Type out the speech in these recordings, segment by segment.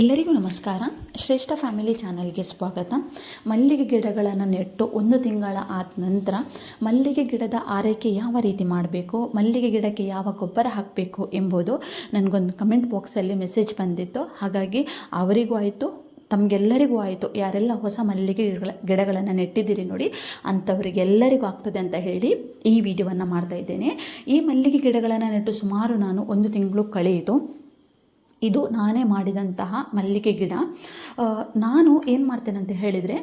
ಎಲ್ಲರಿಗೂ ನಮಸ್ಕಾರ. ಶ್ರೇಷ್ಠ ಫ್ಯಾಮಿಲಿ ಚಾನಲ್ಗೆ ಸ್ವಾಗತ. ಮಲ್ಲಿಗೆ ಗಿಡಗಳನ್ನು ನೆಟ್ಟು ಒಂದು ತಿಂಗಳ ಆದ ನಂತರ ಮಲ್ಲಿಗೆ ಗಿಡದ ಆರೈಕೆ ಯಾವ ರೀತಿ ಮಾಡಬೇಕು, ಮಲ್ಲಿಗೆ ಗಿಡಕ್ಕೆ ಯಾವ ಗೊಬ್ಬರ ಹಾಕಬೇಕು ಎಂಬುದು ನನಗೊಂದು ಕಮೆಂಟ್ ಬಾಕ್ಸಲ್ಲಿ ಮೆಸೇಜ್ ಬಂದಿತ್ತು. ಹಾಗಾಗಿ ಅವರಿಗೂ ಆಯಿತು, ತಮಗೆಲ್ಲರಿಗೂ ಆಯಿತು. ಯಾರೆಲ್ಲ ಹೊಸ ಮಲ್ಲಿಗೆ ಗಿಡಗಳ, ಗಿಡಗಳನ್ನು ನೆಟ್ಟಿದ್ದೀರಿ ನೋಡಿ, ಅಂಥವರಿಗೆಲ್ಲರಿಗೂ ಆಗ್ತದೆ ಅಂತ ಹೇಳಿ ಈ ವಿಡಿಯೋವನ್ನು ಮಾಡ್ತಾ ಇದ್ದೇನೆ. ಈ ಮಲ್ಲಿಗೆ ಗಿಡಗಳನ್ನು ನೆಟ್ಟು ಸುಮಾರು ನಾನು ಒಂದು ತಿಂಗಳು ಕಳೆಯಿತು. ಇದು ನಾನೇ ಮಾಡಿದಂತಹ ಮಲ್ಲಿಗೆ ಗಿಡ. ನಾನು ಏನು ಮಾಡ್ತೇನೆ ಅಂತ ಹೇಳಿದರೆ,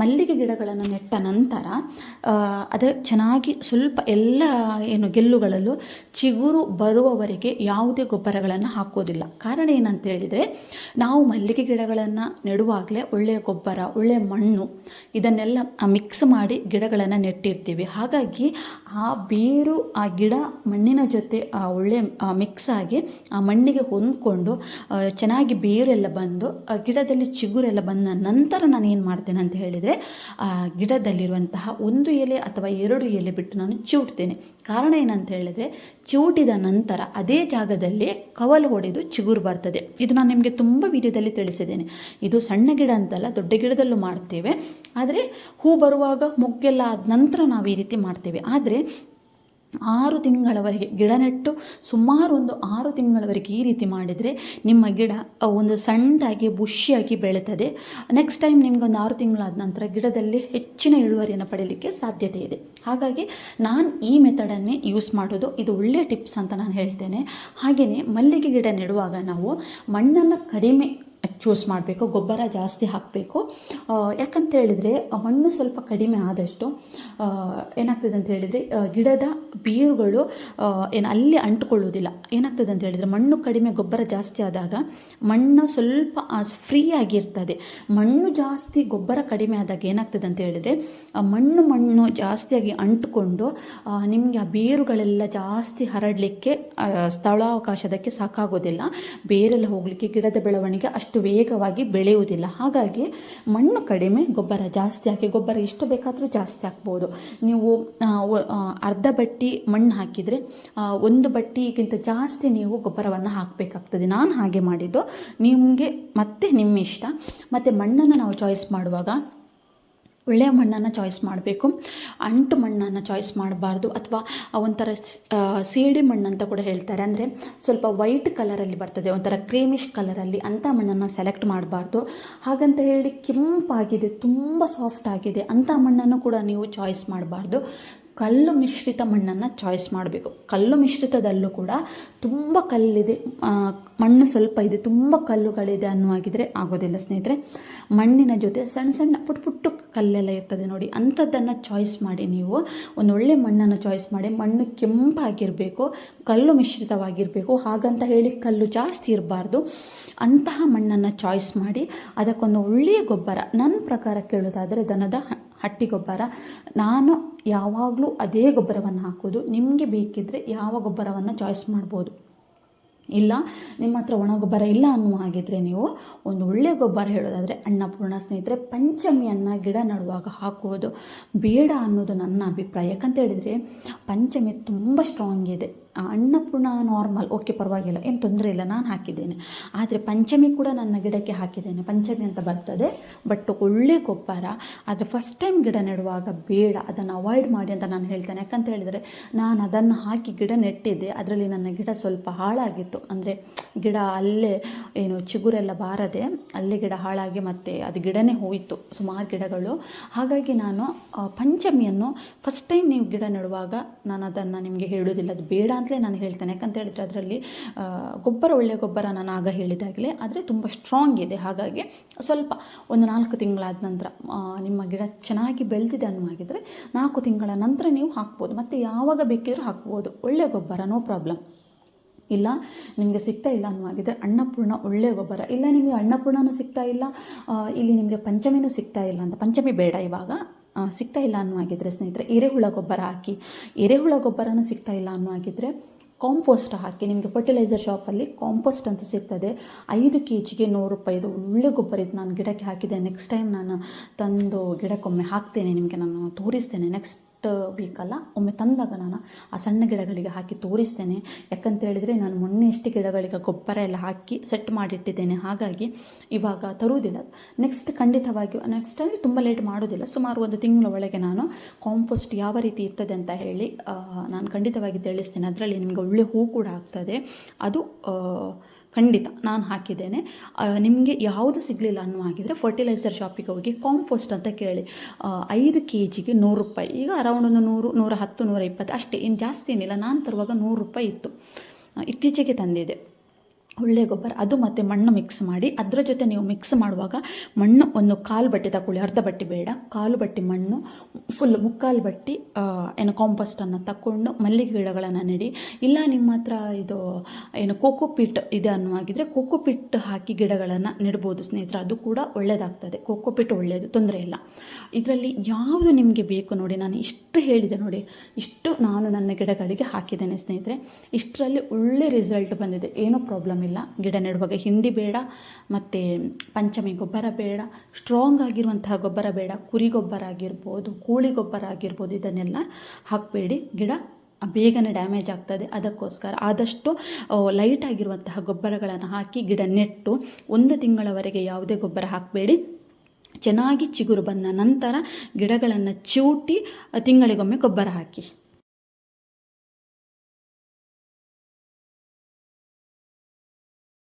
ಮಲ್ಲಿಗೆ ಗಿಡಗಳನ್ನು ನೆಟ್ಟ ನಂತರ ಅದು ಚೆನ್ನಾಗಿ ಸ್ವಲ್ಪ ಎಲ್ಲ, ಏನು, ಗೆಲ್ಲುಗಳಲ್ಲೂ ಚಿಗುರು ಬರುವವರೆಗೆ ಯಾವುದೇ ಗೊಬ್ಬರಗಳನ್ನು ಹಾಕೋದಿಲ್ಲ. ಕಾರಣ ಏನಂತ ಹೇಳಿದರೆ, ನಾವು ಮಲ್ಲಿಗೆ ಗಿಡಗಳನ್ನು ನೆಡುವಾಗಲೇ ಒಳ್ಳೆಯ ಗೊಬ್ಬರ ಒಳ್ಳೆಯ ಮಣ್ಣು, ಇದನ್ನೆಲ್ಲ ಮಿಕ್ಸ್ ಮಾಡಿ ಗಿಡಗಳನ್ನು ನೆಟ್ಟಿರ್ತೀವಿ. ಹಾಗಾಗಿ ಆ ಬೇರು, ಆ ಗಿಡ ಮಣ್ಣಿನ ಜೊತೆ ಒಳ್ಳೆ ಮಿಕ್ಸ್ ಆಗಿ ಆ ಮಣ್ಣಿಗೆ ಹೊಂದ್ಕೊಂಡು ಚೆನ್ನಾಗಿ ಬೇರೆಲ್ಲ ಬಂದು ಗಿಡದಲ್ಲಿ ಚಿಗುರೆಲ್ಲ ಬಂದ ನಂತರ ನಾನು ಏನು ಮಾಡ್ತೇನೆ ಅಂತ ಹೇಳಿದರೆ ಗಿಡದಲ್ಲಿರುವಂತಹ ಒಂದು ಎಲೆ ಅಥವಾ ಎರಡು ಎಲೆ ಬಿಟ್ಟು ನಾನು ಚಿವುಟ್ತೇನೆ ಕಾರಣ ಏನಂತ ಹೇಳಿದರೆ ಚಿವುಟಿದ ನಂತರ ಅದೇ ಜಾಗದಲ್ಲಿ ಕವಲು ಹೊಡೆದು ಚಿಗುರು ಬರ್ತದೆ. ಇದು ನಾನು ನಿಮಗೆ ತುಂಬ ವಿಡಿಯೋದಲ್ಲಿ ತಿಳಿಸಿದ್ದೇನೆ. ಇದು ಸಣ್ಣ ಗಿಡ ಅಂತಲ್ಲ, ದೊಡ್ಡ ಗಿಡದಲ್ಲೂ ಮಾಡ್ತೇವೆ. ಆದರೆ ಹೂ ಬರುವಾಗ ಮುಗ್ಗೆಲ್ಲ ಆದ ನಂತರ ನಾವು ಈ ರೀತಿ ಮಾಡ್ತೇವೆ. ಆದರೆ ಆರು ತಿಂಗಳವರೆಗೆ ಗಿಡ ನೆಟ್ಟು ಸುಮಾರು ಒಂದು ಆರು ತಿಂಗಳವರೆಗೆ ಈ ರೀತಿ ಮಾಡಿದರೆ ನಿಮ್ಮ ಗಿಡ ಒಂದು ಸಣ್ಣದಾಗಿ ಬುಷಿಯಾಗಿ ಬೆಳೀತದೆ. ನೆಕ್ಸ್ಟ್ ಟೈಮ್ ನಿಮ್ಗೊಂದು ಆರು ತಿಂಗಳಾದ ನಂತರ ಗಿಡದಲ್ಲಿ ಹೆಚ್ಚಿನ ಇಳುವರಿಯನ್ನು ಪಡೆಯಲಿಕ್ಕೆ ಸಾಧ್ಯತೆ ಇದೆ. ಹಾಗಾಗಿ ನಾನು ಈ ಮೆಥಡನ್ನೇ ಯೂಸ್ ಮಾಡೋದು, ಇದು ಒಳ್ಳೆಯ ಟಿಪ್ಸ್ ಅಂತ ನಾನು ಹೇಳ್ತೇನೆ. ಹಾಗೆಯೇ ಮಲ್ಲಿಗೆ ಗಿಡ ನೆಡುವಾಗ ನಾವು ಮಣ್ಣನ್ನು ಕಡಿಮೆ ಚೂಸ್ ಮಾಡಬೇಕು, ಗೊಬ್ಬರ ಜಾಸ್ತಿ ಹಾಕಬೇಕು. ಯಾಕಂತ ಹೇಳಿದರೆ ಮಣ್ಣು ಸ್ವಲ್ಪ ಕಡಿಮೆ ಆದಷ್ಟು ಏನಾಗ್ತದೆ ಅಂತ ಹೇಳಿದರೆ ಗಿಡದ ಬೇರುಗಳು ಏನು ಅಲ್ಲಿ ಅಂಟುಕೊಳ್ಳುವುದಿಲ್ಲ ಏನಾಗ್ತದೆ ಅಂತ ಹೇಳಿದರೆ, ಮಣ್ಣು ಕಡಿಮೆ, ಗೊಬ್ಬರ ಜಾಸ್ತಿ ಆದಾಗ ಮಣ್ಣು ಸ್ವಲ್ಪ ಫ್ರೀ ಆಗಿರ್ತದೆ. ಮಣ್ಣು ಜಾಸ್ತಿ, ಗೊಬ್ಬರ ಕಡಿಮೆ ಆದಾಗ ಏನಾಗ್ತದೆ ಅಂತ ಹೇಳಿದರೆ ಮಣ್ಣು ಮಣ್ಣು ಜಾಸ್ತಿಯಾಗಿ ಅಂಟುಕೊಂಡು ನಿಮಗೆ ಆ ಬೇರುಗಳೆಲ್ಲ ಜಾಸ್ತಿ ಹರಡಲಿಕ್ಕೆ ಸ್ಥಳಾವಕಾಶದಕ್ಕೆ ಸಾಕಾಗೋದಿಲ್ಲ. ಬೇರೆಲ್ಲ ಹೋಗಲಿಕ್ಕೆ, ಗಿಡದ ಬೆಳವಣಿಗೆ ಅಷ್ಟು ವೇಗವಾಗಿ ಬೆಳೆಯುವುದಿಲ್ಲ. ಹಾಗಾಗಿ ಮಣ್ಣು ಕಡಿಮೆ, ಗೊಬ್ಬರ ಜಾಸ್ತಿ ಹಾಕಿ, ಗೊಬ್ಬರ ಎಷ್ಟು ಬೇಕಾದರೂ ಜಾಸ್ತಿ ಹಾಕ್ಬೋದು. ನೀವು ಅರ್ಧ ಬಟ್ಟಿ ಮಣ್ಣು ಹಾಕಿದರೆ ಒಂದು ಬಟ್ಟಿಗಿಂತ ಜಾಸ್ತಿ ನೀವು ಗೊಬ್ಬರವನ್ನು ಹಾಕಬೇಕಾಗ್ತದೆ. ನಾನು ಹಾಗೆ ಮಾಡಿದ್ದು. ನಿಮಗೆ ಮತ್ತೆ ನಿಮ್ಮ ಇಷ್ಟ. ಮತ್ತು ಮಣ್ಣನ್ನು ನಾವು ಚಾಯ್ಸ್ ಮಾಡುವಾಗ ಒಳ್ಳೆಯ ಮಣ್ಣನ್ನು ಚಾಯ್ಸ್ ಮಾಡಬೇಕು. ಅಂಟು ಮಣ್ಣನ್ನು ಚಾಯ್ಸ್ ಮಾಡಬಾರ್ದು ಅಥವಾ ಒಂಥರ ಸೇಡಿ ಮಣ್ಣು ಅಂತ ಕೂಡ ಹೇಳ್ತಾರೆ. ಅಂದರೆ ಸ್ವಲ್ಪ ವೈಟ್ ಕಲರಲ್ಲಿ ಬರ್ತದೆ, ಒಂಥರ ಕ್ರೀಮಿಶ್ ಕಲರಲ್ಲಿ ಅಂಥ ಮಣ್ಣನ್ನು ಸೆಲೆಕ್ಟ್ ಮಾಡಬಾರ್ದು. ಹಾಗಂತ ಹೇಳಿ ಕೆಂಪಾಗಿದೆ, ತುಂಬ ಸಾಫ್ಟ್ ಆಗಿದೆ ಅಂಥ ಮಣ್ಣನ್ನು ಕೂಡ ನೀವು ಚಾಯ್ಸ್ ಮಾಡಬಾರ್ದು. ಕಲ್ಲು ಮಿಶ್ರಿತ ಮಣ್ಣನ್ನು ಚಾಯ್ಸ್ ಮಾಡಬೇಕು. ಕಲ್ಲು ಮಿಶ್ರಿತದಲ್ಲೂ ಕೂಡ ತುಂಬ ಕಲ್ಲಿದೆ ಮಣ್ಣು ಸ್ವಲ್ಪ ಇದೆ, ತುಂಬ ಕಲ್ಲುಗಳಿದೆ ಅನ್ನುವಾಗಿದ್ರೆ ಆಗೋದಿಲ್ಲ ಸ್ನೇಹಿತರೆ. ಮಣ್ಣಿನ ಜೊತೆ ಸಣ್ಣ ಸಣ್ಣ ಪುಟ್ ಪುಟ್ಟು ಕಲ್ಲೆಲ್ಲ ಇರ್ತದೆ ನೋಡಿ. ಅಂಥದ್ದನ್ನು ಚಾಯ್ಸ್ ಮಾಡಿ ನೀವು ಒಂದು ಒಳ್ಳೆ ಮಣ್ಣನ್ನು ಚಾಯ್ಸ್ ಮಾಡಿ ಮಣ್ಣು ಕೆಂಪಾಗಿರಬೇಕು, ಕಲ್ಲು ಮಿಶ್ರಿತವಾಗಿರಬೇಕು. ಹಾಗಂತ ಹೇಳಿ ಕಲ್ಲು ಜಾಸ್ತಿ ಇರಬಾರ್ದು. ಅಂತಹ ಮಣ್ಣನ್ನು ಚಾಯ್ಸ್ ಮಾಡಿ ಅದಕ್ಕೊಂದು ಒಳ್ಳೆಯ ಗೊಬ್ಬರ. ನನ್ನ ಪ್ರಕಾರ ಕೇಳೋದಾದರೆ ದನದ ಹಟ್ಟಿ ಗೊಬ್ಬರ. ನಾನು ಯಾವಾಗಲೂ ಅದೇ ಗೊಬ್ಬರವನ್ನು ಹಾಕೋದು. ನಿಮಗೆ ಬೇಕಿದ್ದರೆ ಯಾವ ಗೊಬ್ಬರವನ್ನು ಚಾಯ್ಸ್ ಮಾಡ್ಬೋದು. ಇಲ್ಲ, ನಿಮ್ಮ ಹತ್ರ ಒಣ ಗೊಬ್ಬರ ಇಲ್ಲ ಅನ್ನುವ ಹಾಗಿದ್ರೆ ನೀವು ಒಂದು ಒಳ್ಳೆಯ ಗೊಬ್ಬರ ಹೇಳೋದಾದರೆ ಅನ್ನಪೂರ್ಣ ಸ್ನೇಹಿತರೆ ಪಂಚಮಿಯನ್ನು ಗಿಡ ನೆಡುವಾಗ ಹಾಕುವುದು ಬೇಡ ಅನ್ನೋದು ನನ್ನ ಅಭಿಪ್ರಾಯ. ಯಾಕಂತ ಹೇಳಿದರೆ ಪಂಚಮಿ ತುಂಬ ಸ್ಟ್ರಾಂಗ್ ಇದೆ. ಅನ್ನಪೂರ್ಣ ನಾರ್ಮಲ್ ಓಕೆ ಪರವಾಗಿಲ್ಲ, ಏನು ತೊಂದರೆ ಇಲ್ಲ, ನಾನು ಹಾಕಿದ್ದೇನೆ. ಆದರೆ ಪಂಚಮಿ ಕೂಡ ನನ್ನ ಗಿಡಕ್ಕೆ ಹಾಕಿದ್ದೇನೆ. ಪಂಚಮಿ ಅಂತ ಬರ್ತದೆ ಬಟ್ ಒಳ್ಳೆ ಗೊಬ್ಬರ. ಆದರೆ ಫಸ್ಟ್ ಟೈಮ್ ಗಿಡ ನೆಡುವಾಗ ಬೇಡ, ಅದನ್ನು ಅವಾಯ್ಡ್ ಮಾಡಿ ಅಂತ ನಾನು ಹೇಳ್ತೇನೆ. ಯಾಕಂತ ಹೇಳಿದರೆ ನಾನು ಅದನ್ನು ಹಾಕಿ ಗಿಡ ನೆಟ್ಟಿದ್ದೆ, ಅದರಲ್ಲಿ ನನ್ನ ಗಿಡ ಸ್ವಲ್ಪ ಹಾಳಾಗಿತ್ತು. ಅಂದರೆ ಗಿಡ ಅಲ್ಲೇ ಏನು ಚಿಗುರೆಲ್ಲ ಬಾರದೆ ಅಲ್ಲೇ ಗಿಡ ಹಾಳಾಗಿ ಮತ್ತೆ ಅದು ಗಿಡನೇ ಹೋಯಿತು, ಸುಮಾರು ಗಿಡಗಳು. ಹಾಗಾಗಿ ನಾನು ಪಂಚಮಿಯನ್ನು ಫಸ್ಟ್ ಟೈಮ್ ನೀವು ಗಿಡ ನೆಡುವಾಗ ನಾನು ಅದನ್ನು ನಿಮಗೆ ಹೇಳೋದಿಲ್ಲ. ಅದು ಬೇಡ ಅಂತಲೇ ನಾನು ಹೇಳ್ತೇನೆ. ಯಾಕಂತ ಹೇಳಿದರೆ ಅದರಲ್ಲಿ ಗೊಬ್ಬರ ಒಳ್ಳೆಯ ಗೊಬ್ಬರ ನಾನು ಆಗ ಹೇಳಿದಾಗಲೇ, ಆದರೆ ತುಂಬ ಸ್ಟ್ರಾಂಗ್ ಇದೆ. ಹಾಗಾಗಿ ಸ್ವಲ್ಪ ಒಂದು ನಾಲ್ಕು ತಿಂಗಳಾದ ನಂತರ ನಿಮ್ಮ ಗಿಡ ಚೆನ್ನಾಗಿ ಬೆಳೆದಿದೆ ಅನ್ನುವಾಗಿದ್ದರೆ ನಾಲ್ಕು ತಿಂಗಳ ನಂತರ ನೀವು ಹಾಕ್ಬೋದು. ಮತ್ತು ಯಾವಾಗ ಬೇಕಿದ್ರೂ ಹಾಕ್ಬೋದು. ಒಳ್ಳೆಯ ಗೊಬ್ಬರ ನೋ ಪ್ರಾಬ್ಲಮ್ ಇಲ್ಲ, ನಿಮಗೆ ಸಿಗ್ತಾ ಇಲ್ಲ ಅನ್ನುವಾಗಿದ್ದರೆ ಅನ್ನಪೂರ್ಣ ಒಳ್ಳೆಯ ಗೊಬ್ಬರ ಇಲ್ಲ, ನಿಮಗೆ ಅನ್ನಪೂರ್ಣನೂ ಸಿಗ್ತಾ ಇಲ್ಲ ಇಲ್ಲಿ ನಿಮಗೆ ಪಂಚಮಿನೂ ಸಿಗ್ತಾ ಇಲ್ಲ ಅಂತ. ಪಂಚಮಿ ಬೇಡ ಇವಾಗ. ಸಿಗ್ತಾ ಇಲ್ಲ ಅನ್ನುವಾಗಿದ್ದರೆ ಸ್ನೇಹಿತರೆ, ಎರೆಹುಳ ಗೊಬ್ಬರ ಹಾಕಿ. ಎರೆಹುಳ ಗೊಬ್ಬರನೂ ಸಿಗ್ತಾ ಇಲ್ಲ ಅನ್ನುವಾಗಿದ್ದರೆ ಕಾಂಪೋಸ್ಟ್ ಹಾಕಿ. ನಿಮಗೆ ಫರ್ಟಿಲೈಸರ್ ಶಾಪಲ್ಲಿ ಕಾಂಪೋಸ್ಟ್ ಅಂತ ಸಿಗ್ತದೆ. ಐದು ಕೆ ಜಿಗೆ ನೂರು ರೂಪಾಯಿದು ಒಳ್ಳೆ ಗೊಬ್ಬರ ಇದು ನಾನು ಗಿಡಕ್ಕೆ ಹಾಕಿದೆ ನೆಕ್ಸ್ಟ್ ಟೈಮ್ ನಾನು ತಂದು ಗಿಡಕ್ಕೊಮ್ಮೆ ಹಾಕ್ತೇನೆ, ನಿಮಗೆ ನಾನು ತೋರಿಸ್ತೇನೆ. ನೆಕ್ಸ್ಟ್ ವೀಕಲ್ಲ ಒಮ್ಮೆ ತಂದಾಗ ನಾನು ಆ ಸಣ್ಣ ಗಿಡಗಳಿಗೆ ಹಾಕಿ ತೋರಿಸ್ತೇನೆ. ಯಾಕಂತ ಹೇಳಿದರೆ ನಾನು ಮೊನ್ನೆ ಎಷ್ಟು ಗಿಡಗಳಿಗೆ ಗೊಬ್ಬರ ಎಲ್ಲ ಹಾಕಿ ಸೆಟ್ ಮಾಡಿಟ್ಟಿದ್ದೇನೆ. ಹಾಗಾಗಿ ಇವಾಗ ತರುವುದಿಲ್ಲ. ನೆಕ್ಸ್ಟ್ ಖಂಡಿತವಾಗಿಯೂ ನೆಕ್ಸ್ಟ್ ಅಂದರೆ ತುಂಬ ಲೇಟ್ ಮಾಡೋದಿಲ್ಲ ಸುಮಾರು ಒಂದು ತಿಂಗಳ ಒಳಗೆ ನಾನು ಕಾಂಪೋಸ್ಟ್ ಯಾವ ರೀತಿ ಇರ್ತದೆ ಅಂತ ಹೇಳಿ ನಾನು ಖಂಡಿತವಾಗಿ ತಿಳಿಸ್ತೇನೆ. ಅದರಲ್ಲಿ ನಿಮಗೆ ಒಳ್ಳೆ ಹೂ ಕೂಡ ಆಗ್ತದೆ. ಅದು ಖಂಡಿತ ನಾನು ಹಾಕಿದ್ದೇನೆ. ನಿಮಗೆ ಯಾವುದು ಸಿಗಲಿಲ್ಲ ಅನ್ನೋ ಹಾಗಿದ್ರೆ ಫರ್ಟಿಲೈಸರ್ ಶಾಪಿಗೆ ಹೋಗಿ ಕಾಂಪೋಸ್ಟ್ ಅಂತ ಕೇಳಿ. ಐದು ಕೆ ಜಿಗೆ ನೂರು ರೂಪಾಯಿ. ಈಗ ಅರೌಂಡ್ ಒಂದು ನೂರು, ನೂರ ಹತ್ತು, ನೂರ ಇಪ್ಪತ್ತು ಅಷ್ಟೇ. ಏನು ಜಾಸ್ತಿ ಏನಿಲ್ಲ. ನಾನು ತರುವಾಗ ನೂರು ರೂಪಾಯಿ ಇತ್ತು. ಇತ್ತೀಚೆಗೆ ತಂದಿದೆ ಒಳ್ಳೆಯ ಗೊಬ್ಬರ, ಅದು ಮತ್ತು ಮಣ್ಣು ಮಿಕ್ಸ್ ಮಾಡಿ, ಅದರ ಜೊತೆ ನೀವು ಮಿಕ್ಸ್ ಮಾಡುವಾಗ ಮಣ್ಣು ಒಂದು ಕಾಲು ಬಟ್ಟೆ ತಗೊಳ್ಳಿ ಅರ್ಧ ಬಟ್ಟೆ ಬೇಡ, ಕಾಲು ಬಟ್ಟೆ ಮಣ್ಣು ಫುಲ್ ಮುಕ್ಕಾಲು ಬಟ್ಟೆ ಏನು ಕಾಂಪೋಸ್ಟನ್ನು ತಗೊಂಡು ಮಲ್ಲಿಗೆ ಗಿಡಗಳನ್ನು ನೆಡಿ. ಇಲ್ಲ ನಿಮ್ಮ ಹತ್ರ ಇದು, ಏನು ಕೋಕೋಪಿಟ್ ಇದೆ ಅನ್ನುವಾಗಿದ್ರೆ ಕೋಕೋಪಿಟ್ ಹಾಕಿ ಗಿಡಗಳನ್ನು ನೆಡ್ಬೋದು ಸ್ನೇಹಿತರೆ, ಅದು ಕೂಡ ಒಳ್ಳೆಯದಾಗ್ತದೆ ಕೋಕೋಪಿಟ್ ಒಳ್ಳೆಯದು ತೊಂದರೆ ಇಲ್ಲ. ಇದರಲ್ಲಿ ಯಾವುದು ನಿಮಗೆ ಬೇಕು ನೋಡಿ, ನಾನು ಇಷ್ಟು ಹೇಳಿದೆ ನೋಡಿ, ಇಷ್ಟು ನಾನು ನನ್ನ ಗಿಡಗಳಿಗೆ ಹಾಕಿದ್ದೇನೆ ಸ್ನೇಹಿತರೆ. ಇಷ್ಟರಲ್ಲಿ ಒಳ್ಳೆ ರಿಸಲ್ಟ್ ಬಂದಿದೆ, ಏನೂ ಪ್ರಾಬ್ಲಮ್ ಇಲ್ಲ. ಗಿಡ ನೆಡುವಾಗ ಹಿಂಡಿ ಬೇಡ, ಮತ್ತು ಪಂಚಮಿ ಗೊಬ್ಬರ ಬೇಡ ಸ್ಟ್ರಾಂಗ್ ಆಗಿರುವಂತಹ ಗೊಬ್ಬರ ಬೇಡ, ಕುರಿ ಗೊಬ್ಬರ ಆಗಿರ್ಬೋದು, ಕೋಳಿ ಗೊಬ್ಬರ ಆಗಿರ್ಬೋದು, ಇದನ್ನೆಲ್ಲ ಹಾಕಬೇಡಿ. ಗಿಡ ಬೇಗನೆ ಡ್ಯಾಮೇಜ್ ಆಗ್ತದೆ. ಅದಕ್ಕೋಸ್ಕರ ಆದಷ್ಟು ಲೈಟ್ ಆಗಿರುವಂತಹ ಗೊಬ್ಬರಗಳನ್ನು ಹಾಕಿ ಗಿಡ ನೆಟ್ಟು ಒಂದು ತಿಂಗಳವರೆಗೆ ಯಾವುದೇ ಗೊಬ್ಬರ ಹಾಕಬೇಡಿ. ಚೆನ್ನಾಗಿ ಚಿಗುರು ಬಂದ ನಂತರ ಗಿಡಗಳನ್ನು ಚಿವುಟಿ ತಿಂಗಳಿಗೊಮ್ಮೆ ಗೊಬ್ಬರ ಹಾಕಿ.